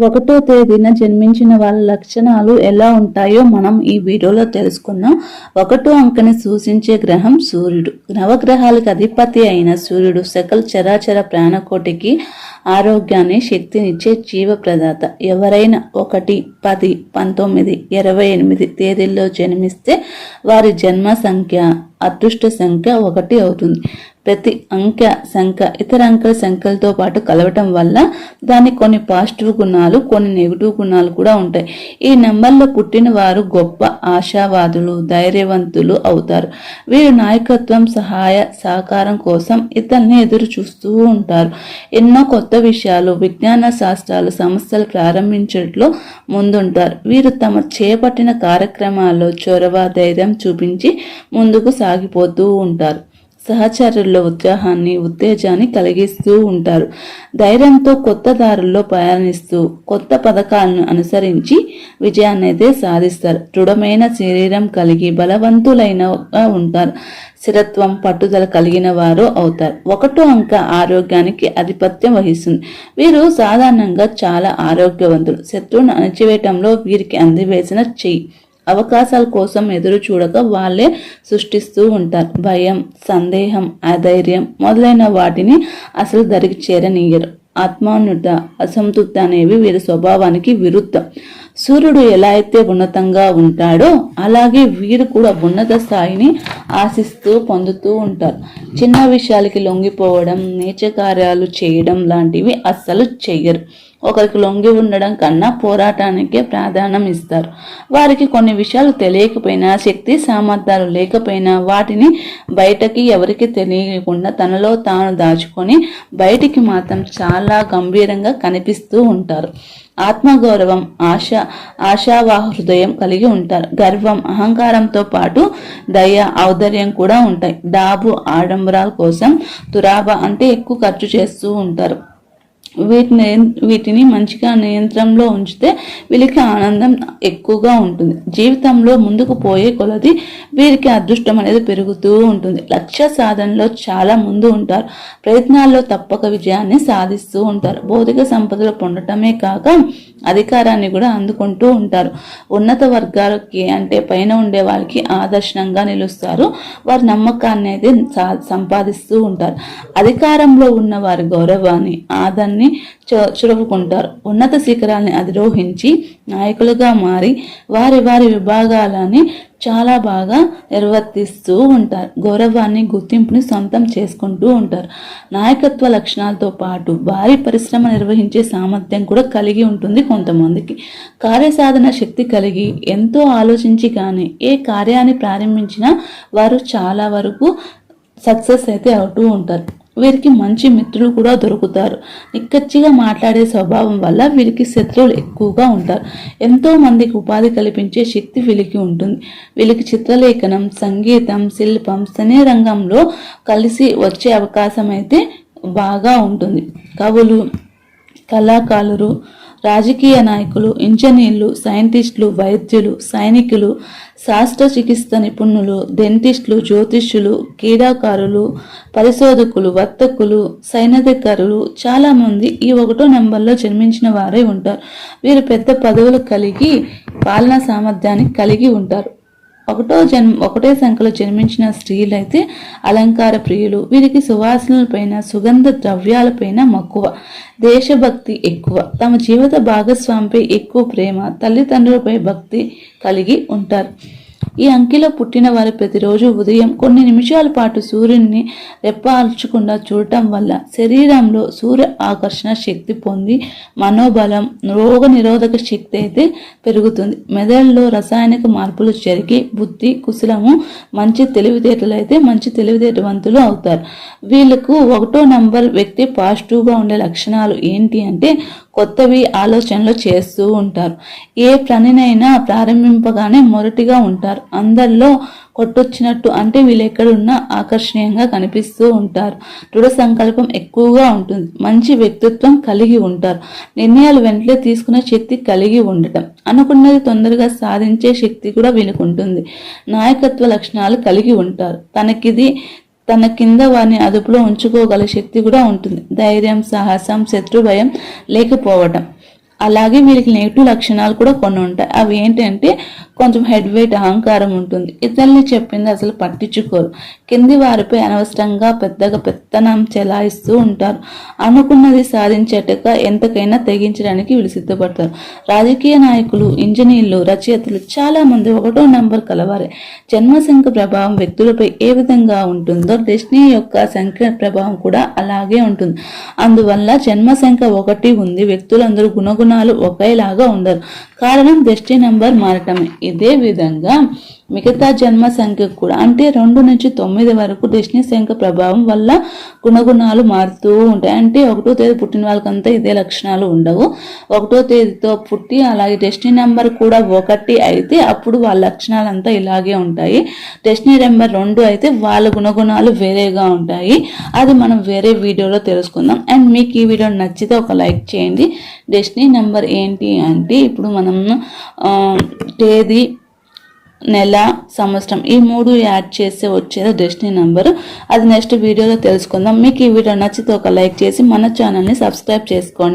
ఒకటో తేదీన జన్మించిన వాళ్ళ లక్షణాలు ఎలా ఉంటాయో మనం ఈ వీడియోలో తెలుసుకుందాం. ఒకటో అంకెని సూచించే గ్రహం సూర్యుడు. నవగ్రహాలకు అధిపతి అయిన సూర్యుడు సకల చరాచర ప్రాణకోటికి ఆరోగ్యాన్ని శక్తినిచ్చే జీవ ప్రదాత ఎవరైనా ఒకటి పది పంతొమ్మిది ఇరవై ఎనిమిది తేదీల్లో జన్మిస్తే వారి జన్మ సంఖ్య అదృష్ట సంఖ్య ఒకటి అవుతుంది. ప్రతి అంకె సంఖ్య ఇతర అంకెల సంఖ్యలతో పాటు కలవటం వల్ల దానికి కొన్ని పాజిటివ్ గుణాలు కొన్ని నెగిటివ్ గుణాలు కూడా ఉంటాయి. ఈ నెంబర్లో పుట్టిన వారు గొప్ప ఆశావాదులు ధైర్యవంతులు అవుతారు. వీరు నాయకత్వం సహాయ సహకారం కోసం ఇతరుల్ని ఎదురు చూస్తూ ఉంటారు. ఎన్నో కొత్త విషయాలు విజ్ఞాన శాస్త్రాలు సంస్థలు ప్రారంభించడంలో ముందుంటారు. వీరు తమ చేపట్టిన కార్యక్రమాల్లో చొరవ ధైర్యం చూపించి ముందుకు సాగిపోతూ ఉంటారు. సహచరుల్లో ఉత్సాహాన్ని ఉత్తేజాన్ని కలిగిస్తూ ఉంటారు. ధైర్యంతో కొత్త దారుల్లో ప్రయాణిస్తూ కొత్త పథకాలను అనుసరించి విజయాన్ని అయితే సాధిస్తారు. దృఢమైన శరీరం కలిగి బలవంతులైన ఉంటారు. స్థిరత్వం పట్టుదల కలిగిన వారు అవుతారు. ఒకటో అంక ఆరోగ్యానికి ఆధిపత్యం వహిస్తుంది. వీరు సాధారణంగా చాలా ఆరోగ్యవంతులు. శత్రువును అణచివేయటంలో వీరికి అందివేసిన చెయ్యి. అవకాశాల కోసం ఎదురు చూడక వాళ్ళే సృష్టిస్తూ ఉంటారు. భయం సందేహం అధైర్యం మొదలైన వాటిని అసలు దరికి చేరనీయరు. ఆత్మానుత అసంతృప్తి అనేవి వీరి స్వభావానికి విరుద్ధం. సూర్యుడు ఎలా అయితే ఉన్నతంగా ఉంటాడో అలాగే వీరు కూడా ఉన్నత స్థాయిని ఆశిస్తూ పొందుతూ ఉంటారు. చిన్న విషయాలకి లొంగిపోవడం నీచ కార్యాలు చేయడం లాంటివి అస్సలు చెయ్యరు. ఒకరికి లొంగి ఉండడం కన్నా పోరాటానికే ప్రాధాన్యం ఇస్తారు. వారికి కొన్ని విషయాలు తెలియకపోయినా శక్తి సామర్థ్యాలు లేకపోయినా వాటిని బయటకి ఎవరికి తెలియకుండా తనలో తాను దాచుకొని బయటికి మాత్రం చాలా గంభీరంగా కనిపిస్తూ ఉంటారు. ఆత్మగౌరవం ఆశ ఆశావాహ హృదయం కలిగి ఉంటారు. గర్వం అహంకారంతో పాటు దయ ఔదర్యం కూడా ఉంటాయి. డాబు ఆడంబరాల కోసం తురాబ అంటే ఎక్కువ ఖర్చు చేస్తూ ఉంటారు. వీటిని వీటిని మంచిగా నియంత్రణలో ఉంచితే వీళ్ళకి ఆనందం ఎక్కువగా ఉంటుంది. జీవితంలో ముందుకు పోయే కొలది వీరికి అదృష్టం అనేది పెరుగుతూ ఉంటుంది. లక్ష్య సాధనలో చాలా ముందు ఉంటారు. ప్రయత్నాల్లో తప్పక విజయాన్ని సాధిస్తూ ఉంటారు. భౌతిక సంపదలు పొందటమే కాక అధికారాన్ని కూడా అందుకుంటూ ఉంటారు. ఉన్నత వర్గాలకి అంటే పైన ఉండే వాళ్ళకి ఆదర్శంగా నిలుస్తారు. వారి నమ్మకాన్ని అయితే సంపాదిస్తూ ఉంటారు. అధికారంలో ఉన్న వారి గౌరవాన్ని ఆదర్ని చురుకుంటారు ఉన్నత శిఖరాల్ని అధిరోహించి నాయకులుగా మారి వారి వారి విభాగాలని చాలా బాగా నిర్వర్తిస్తూ ఉంటారు. గౌరవాన్ని గుర్తింపుని సొంతం చేసుకుంటూ ఉంటారు. నాయకత్వ లక్షణాలతో పాటు భారీ పరిశ్రమ నిర్వహించే సామర్థ్యం కూడా కలిగి ఉంటుంది కొంతమందికి. కార్యసాధన శక్తి కలిగి ఎంతో ఆలోచించి కానీ ఏ కార్యాన్ని ప్రారంభించినా వారు చాలా వరకు సక్సెస్ అయితే అవుతూ ఉంటారు. వీరికి మంచి మిత్రులు కూడా దొరుకుతారు. నిక్కచ్చిగా మాట్లాడే స్వభావం వల్ల వీరికి శత్రువులు ఎక్కువగా ఉంటారు. ఎంతో మందికి ఉపాధి కల్పించే శక్తి వీళ్ళకి ఉంటుంది. వీళ్ళకి చిత్రలేఖనం సంగీతం శిల్పం సినీ రంగంలో కలిసి వచ్చే అవకాశం అయితే బాగా ఉంటుంది. కవులు కళాకారులు రాజకీయ నాయకులు ఇంజనీర్లు సైంటిస్టులు వైద్యులు సైనికులు శాస్త్ర చికిత్స నిపుణులు డెంటిస్టులు జ్యోతిష్యులు క్రీడాకారులు పరిశోధకులు వర్తకులు సైనికారులు చాలామంది ఈ ఒకటో నెంబర్లో జన్మించిన వారే ఉంటారు. వీరు పెద్ద పదవులు కలిగి పాలనా సామర్థ్యాన్ని కలిగి ఉంటారు. ఒకటో జన్మ ఒకటే సంఖ్యలో జన్మించిన స్త్రీలైతే అలంకార ప్రియులు. వీరికి సువాసనలపైన సుగంధ ద్రవ్యాలపైన మక్కువ దేశభక్తి ఎక్కువ. తమ జీవిత భాగస్వామిపై ఎక్కువ ప్రేమ తల్లిదండ్రులపై భక్తి కలిగి ఉంటారు. ఈ అంకిలో పుట్టిన వారు ప్రతిరోజు ఉదయం కొన్ని నిమిషాల పాటు సూర్యుడిని రెప్పాల్చకుండా చూడటం వల్ల శరీరంలో సూర్య ఆకర్షణ శక్తి పొంది మనోబలం రోగ నిరోధక శక్తి అయితే పెరుగుతుంది. మెదడులో రసాయనిక మార్పులు జరిగి బుద్ధి కుశలము మంచి తెలివితేటలు అయితే మంచి తెలివితేటవంతులు అవుతారు. వీళ్ళకు ఒకటో నంబర్ వ్యక్తి పాజిటివ్గా ఉండే లక్షణాలు ఏంటి అంటే కొత్తవి ఆలోచనలు చేస్తూ ఉంటారు. ఏ పనినైనా ప్రారంభింపగానే మొరటిగా ఉంటారు. అందరిలో కొట్టొచ్చినట్టు అంటే వీళ్ళు ఎక్కడున్నా ఆకర్షణీయంగా కనిపిస్తూ ఉంటారు. దృఢ సంకల్పం ఎక్కువగా ఉంటుంది. మంచి వ్యక్తిత్వం కలిగి ఉంటారు. నిర్ణయాలు వెంటనే తీసుకునే శక్తి కలిగి ఉండటం. అనుకున్నది తొందరగా సాధించే శక్తి కూడా వీళ్ళకు ఉంటుంది నాయకత్వ లక్షణాలు కలిగి ఉంటారు. తనకిది తన కింద వారిని అదుపులో ఉంచుకోగల శక్తి కూడా ఉంటుంది. ధైర్యం సాహసం శత్రు భయం లేకపోవటం. అలాగే వీరికి నెగిటివ్ లక్షణాలు కూడా కొన్ని ఉంటాయి. అవి ఏంటంటే కొంచెం హెడ్ వెయిట్ అహంకారం ఉంటుంది. ఇతరుల్ని చెప్పింది అసలు పట్టించుకోరు. కింది వారిపై అనవసరంగా పెద్దగా పెత్తనం చెలాయిస్తూ ఉంటారు. అనుకున్నది సాధించేట్టుగా ఎంతకైనా తెగించడానికి వీళ్ళు సిద్ధపడతారు. రాజకీయ నాయకులు ఇంజనీర్లు రచయితలు చాలా మంది ఒకటో నంబర్ కలవారే. జన్మసంఖ్య ప్రభావం వ్యక్తులపై ఏ విధంగా ఉంటుందో డెస్టినీ యొక్క సంఖ్య ప్రభావం కూడా అలాగే ఉంటుంది. అందువల్ల జన్మ సంఖ్య ఒకటి ఉంది. వ్యక్తులందరూ గుణాలు ఒకేలాగా ఉండరు. కారణం డెస్టినీ నంబర్ మారటమే. ఇదే విధంగా మిగతా జన్మ సంఖ్య కూడా అంటే రెండు నుంచి తొమ్మిది వరకు డెస్టినీ సంఖ్య ప్రభావం వల్ల గుణగుణాలు మారుతూ ఉంటాయి. అంటే ఒకటో తేదీ పుట్టిన వాళ్ళకంతా ఇదే లక్షణాలు ఉండవు. ఒకటో తేదీతో పుట్టి అలాగే డెస్టినీ నెంబర్ కూడా ఒకటి అయితే అప్పుడు వాళ్ళ లక్షణాలు అంతా ఇలాగే ఉంటాయి. డెస్టినీ నెంబర్ రెండు అయితే వాళ్ళ గుణగుణాలు వేరేగా ఉంటాయి. అది మనం వేరే వీడియోలో తెలుసుకుందాం. అండ్ మీకు ఈ వీడియో నచ్చితే ఒక లైక్ చేయండి. డెస్టినీ నెంబర్ ఏంటి అంటే ఇప్పుడు మన ఆ, తేదీ నెల సంవత్సరం ఈ మూడు యాడ్ చేస్తే వచ్చేది డెస్టినీ నెంబర్. అది నెక్స్ట్ వీడియోలో తెలుసుకుందాం. మీకు ఈ వీడియో నచ్చితే ఒక లైక్ చేసి మన ఛానల్ని సబ్స్క్రైబ్ చేసుకోండి.